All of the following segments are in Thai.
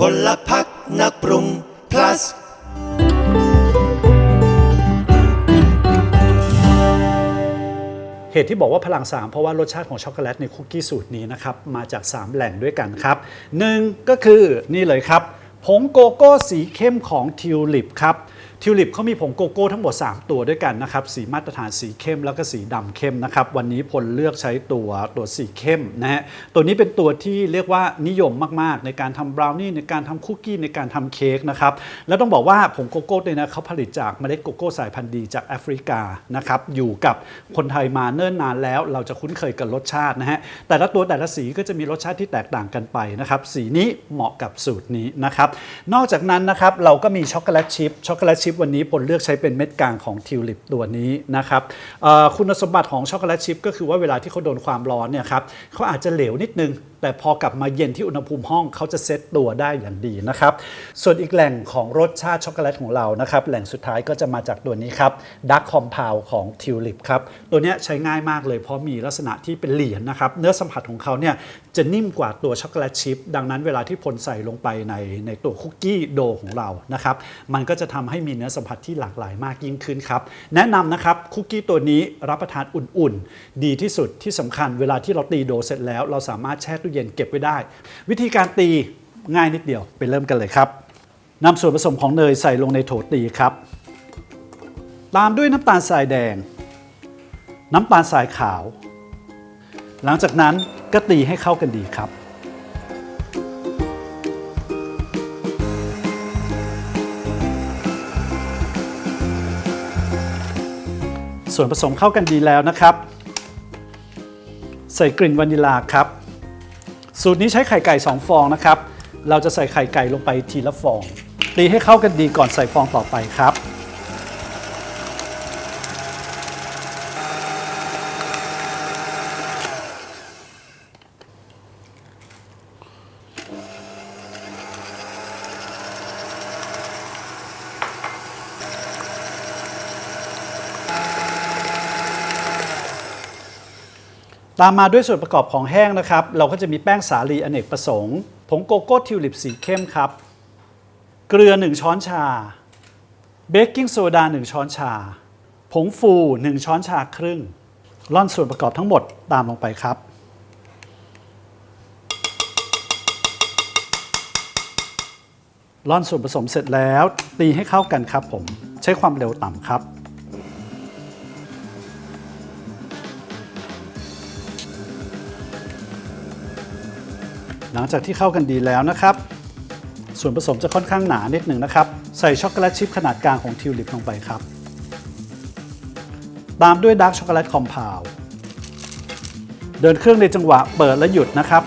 พลพักนักปรุง plus เหตุที่บอกว่าพลัง 3 เพราะว่ารสชาติของช็อกโกแลตในคุกกี้สูตรนี้นะครับ มาจาก 3 แหล่งด้วยกันครับหนึ่งก็คือนี่เลยครับ ผงโกโก้สีเข้มของทิวลิปครับ ทิวลิปเขามีผงโกโก้ทั้งหมด 3 ตัวด้วยกันนะครับ สีมาตรฐานสีเข้มแล้วก็สีดำเข้มนะครับ วันนี้พลเลือกใช้ตัวตัวสีเข้มนะฮะ ตัวนี้เป็นตัวที่เรียกว่านิยมมากๆ ในการทำบราวนี่ในการทำคุกกี้ในการทำเค้กนะครับ แล้วต้องบอกว่าผงโกโก้เนี่ยนะเขาผลิตจากเมล็ดโกโก้สายพันธุ์ดีจากแอฟริกานะครับ อยู่กับคนไทยมาเนิ่นนานแล้ว เราจะคุ้นเคยกับรสชาตินะฮะ แต่ละตัวแต่ละสีก็จะมีรสชาติที่แตกต่างกันไปนะครับ สีนี้เหมาะกับสูตรนี้นะครับ นอกจากนั้นนะครับเราก็มีช็อกโกแลตชิพช็อกโกแลตชิพวันนี้ผลเลือกใช้เป็นเม็ดกลางของทิวลิปตัวนี้นะครับคุณสมบัติของช็อกโกแลตชิพก็คือว่าเวลาที่เขาโดนความร้อนเนี่ยครับเขาอาจจะเหลวนิดนึง แต่พอกลับมาเย็นที่อุณหภูมิห้องเขาจะเซตตัวได้อย่างดีนะครับ ส่วนอีกแหล่งของรสชาติช็อกโกแลตของเรานะครับแหล่งสุดท้ายก็จะมาจากตัวนี้ครับดักคอมเพาวของทิวลิปครับตัวนี้ใช้ง่ายมากเลยเพราะมีลักษณะที่เป็นเหรียญนะครับเนื้อสัมผัสของเขาเนี่ย จะนิ่มกว่าตัวช็อกโกแลตชิพดังนั้นเวลาที่พลใส่ลงไปในในตัวคุกกี้โดของเรานะครับมันก็จะทำให้มีเนื้อสัมผัสที่หลากหลายมากยิ่งขึ้นครับ แนะนำนะครับคุกกี้ตัวนี้รับประทานอุ่นๆ ดีที่สุดที่สำคัญเวลาที่เราตีโดเสร็จแล้ว เราสามารถแช่ตู้เย็นเก็บไว้ได้ วิธีการตีง่ายนิดเดียวไปเริ่มกันเลยครับนำส่วนผสมของเนยใส่ลงในโถตีครับ ตามด้วยน้ำตาลทรายแดง น้ำตาลทรายขาว หลังจากนั้นก็ตีให้เข้ากันดีครับ ส่วนผสมเข้ากันดีแล้วนะครับ ใส่กลิ่นวานิลาครับ สูตรนี้ใช้ไข่ไก่ 2 ฟองนะครับ เราจะใส่ไข่ไก่ลงไปทีละฟอง ตีให้เข้ากันดีก่อนใส่ฟองต่อไปครับ ตามมาด้วยส่วนประกอบของแห้งนะครับ เราก็จะมีแป้งสาลีอเนกประสงค์ ผงโกโก้ทิวลิปสีเข้มครับ เกลือ 1 ช้อนชา เบกกิ้งโซดา 1 ช้อนชา ผงฟู 1 ช้อนชาครึ่งร่อนส่วนประกอบทั้งหมดตามลงไปครับ ร่อนส่วนผสมเสร็จแล้ว ตีให้เข้ากันครับผม ใช้ความเร็วต่ำครับ หลังจากที่เข้ากันดีแล้วนะครับ ส่วนผสมจะค่อนข้างหนานิดหนึ่งนะครับ ใส่ช็อกโกแลตชิพขนาดกลางของทิวลิปลงไปครับ ตามด้วยดาร์กช็อกโกแลตคอมเพลเดินเครื่องในจังหวะเปิดและหยุดนะครับ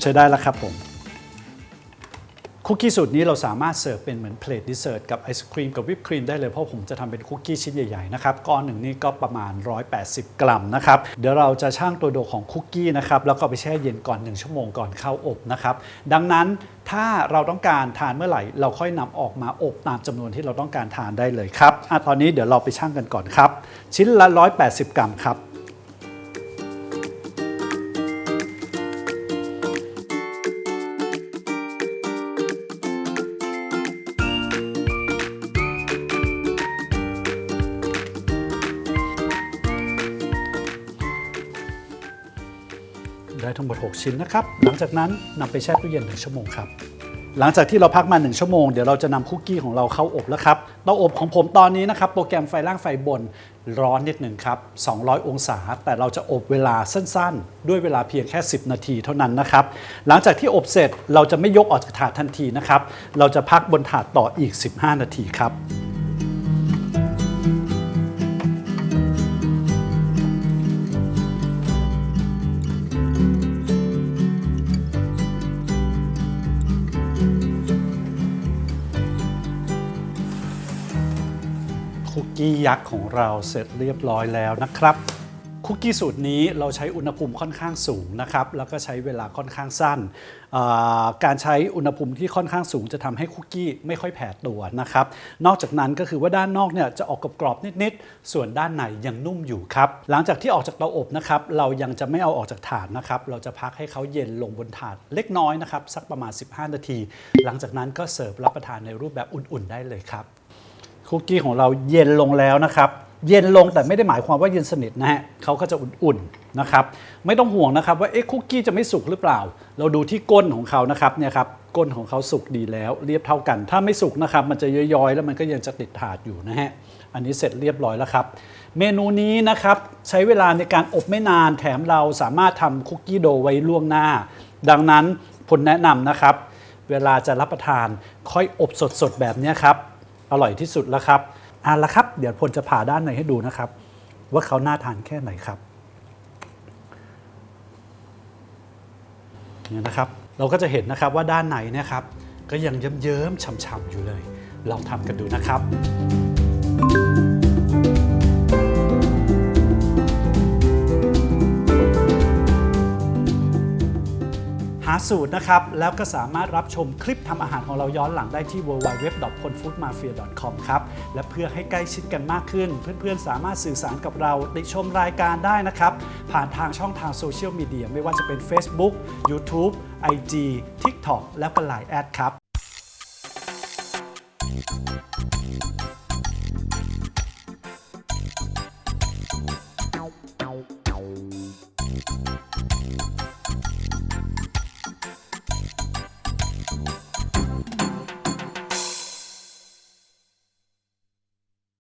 ใช้ได้แล้วครับผม คุกกี้สูตรนี้เราสามารถเสิร์ฟเป็นเหมือนเพลทดิเซอร์ตกับไอศครีมกับวิปครีมได้เลยเพราะผมจะทำเป็นคุกกี้ชิ้นใหญ่ๆนะครับก้อนหนึ่งนี่ก็ประมาณ 180 กรัมนะครับเดี๋ยวเราจะชั่งตัวโดของคุกกี้นะครับแล้วก็ไปแช่เย็นก่อน 1 ชั่วโมงก่อนเข้าอบนะครับดังนั้นถ้าเราต้องการทานเมื่อไหร่ เราค่อยนำออกมาอบตามจำนวนที่เราต้องการทานได้เลยครับอะตอนนี้เดี๋ยวเราไปชั่งกันก่อนครับชิ้นละ 180 กรัมครับ ได้ทั้งหมด 6 ชิ้นนะครับ หลังจากนั้นนำไปแช่ตู้เย็น1ชั่วโมงครับ หลังจากที่เราพักมา 1 ชั่วโมง เดี๋ยวเราจะนำคุกกี้ของเราเข้าอบแล้วครับเตาอบของผมตอนนี้นะครับ โปรแกรมไฟล่างไฟบนร้อนนิดหนึ่งครับ 200 องศา แต่เราจะอบเวลาสั้นๆ ด้วยเวลาเพียงแค่ 10 นาทีเท่านั้นนะครับ หลังจากที่อบเสร็จเราจะไม่ยกออกจากถาดทันทีนะครับ เราจะพักบนถาดต่ออีก 15 นาทีครับ คุกกี้ยักษ์ของเราเสร็จเรียบร้อยแล้วนะครับ คุกกี้สูตรนี้เราใช้อุณหภูมิค่อนข้างสูงนะครับ แล้วก็ใช้เวลาค่อนข้างสั้น การใช้อุณหภูมิที่ค่อนข้างสูงจะทำให้คุกกี้ไม่ค่อยแผ่ตัวนะครับ นอกจากนั้นก็คือว่าด้านนอกเนี่ยจะออกกรอบๆนิดๆ ส่วนด้านในยังนุ่มอยู่ครับ หลังจากที่ออกจากเตาอบนะครับเรายังจะไม่เอาออกจากถาดนะครับ เราจะพักให้เขาเย็นลงบนถาดเล็กน้อยนะครับสักประมาณ 15 นาที หลังจากนั้นก็เสิร์ฟรับประทานในรูปแบบอุ่นๆ ได้เลยครับ คุกกี้ของเราเย็นลงแล้วนะครับเย็นลงแต่ไม่ได้หมายความว่าเย็นสนิทนะฮะเขาก็จะอุ่นๆนะครับไม่ต้องห่วงนะครับว่าเอ๊ะคุกกี้จะไม่สุกหรือเปล่า เราดูที่ก้นของเขานะครับเนี่ยครับก้นของเขาสุกดีแล้วเรียบเท่ากัน ถ้าไม่สุกนะครับมันจะย้อยๆ แล้วมันก็ยังจะติดถาดอยู่นะฮะอันนี้เสร็จเรียบร้อยแล้วครับ เมนูนี้นะครับใช้เวลาในการอบไม่นานแถมเราสามารถทำคุกกี้โดไว้ล่วงหน้า ดังนั้นผลแนะนำนะครับ เวลาจะรับประทานค่อยอบสดๆแบบนี้ครับ อร่อยที่สุดแล้วครับอะละครับ เดี๋ยวพลจะผ่าด้านในให้ดูนะครับ ว่าเขาน่าทานแค่ไหนครับเนี่ยนะครับ เราก็จะเห็นนะครับว่าด้านในนะครับ ก็ยังเยิ้มๆฉ่ำๆอยู่เลย ลองทำกันดูนะครับ หาสูตรนะครับ แล้วก็สามารถรับชมคลิปทำอาหารของเราย้อนหลังได้ที่ www.polfoodmafia.com ครับ และเพื่อให้ใกล้ชิดกันมากขึ้น เพื่อนๆ สามารถสื่อสารกับเราติชมรายการได้นะครับ ผ่านทางช่องทางโซเชียลมีเดียไม่ว่าจะเป็น Facebook YouTube IG TikTok และก็ Line แอดครับ